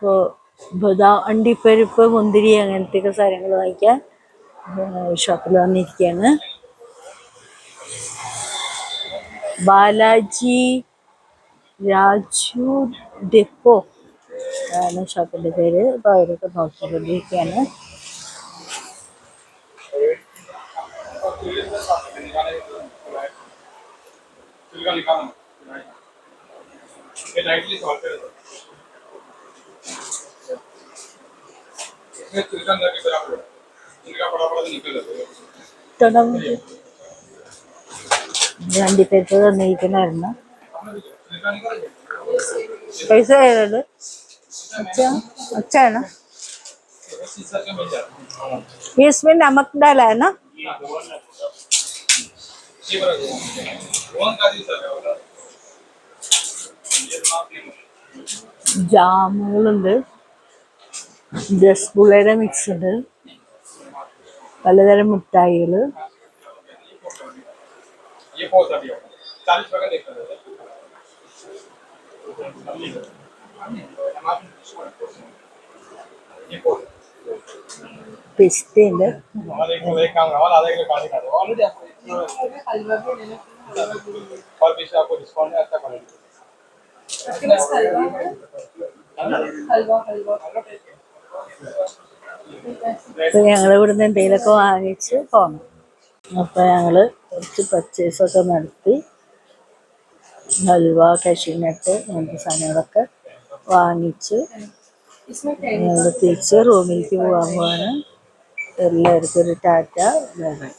ഇപ്പോൾ ബദാം അണ്ടിപ്പരിപ്പ് മുന്തിരി അങ്ങനത്തെയൊക്കെ സാധനങ്ങൾ വാങ്ങിക്കാൻ ഷോപ്പിൽ വന്നിരിക്കുകയാണ് ബാലാജി രാജു ഡെപ്പോ ആണ് ഷോപ്പിൻ്റെ പേര് അപ്പോൾ അവരൊക്കെ നോക്കിക്കൊണ്ടിരിക്കുകയാണ് तिलका लिखा ना ये लाइटली सॉल्व कर അച്ഛ അച്ഛാണ് शीशा के मिल जाता है ये इसमें नमक डाला है ना ये രസഗുളയുടെ മിക്സ് ഉണ്ട് പലതരം മിഠായികൾ പിസ്തയുണ്ട് ഹൽവ ഹൽവ അപ്പോൾ ഞങ്ങൾ നിന്ന് എന്തെങ്കിലുമൊക്കെ വാങ്ങിച്ച് പോകണം അപ്പോൾ ഞങ്ങൾ കുറച്ച് പർച്ചേസ് ഒക്കെ നടത്തി. ഹൽവ കശിനട്ട് അങ്ങനത്തെ സാധനങ്ങളൊക്കെ വാങ്ങിച്ച് ഞങ്ങൾ തിരിച്ച് റൂമിലേക്ക് പോകാൻ പോവാണ്. എല്ലാവർക്കും ഒരു ടാറ്റ വേണം.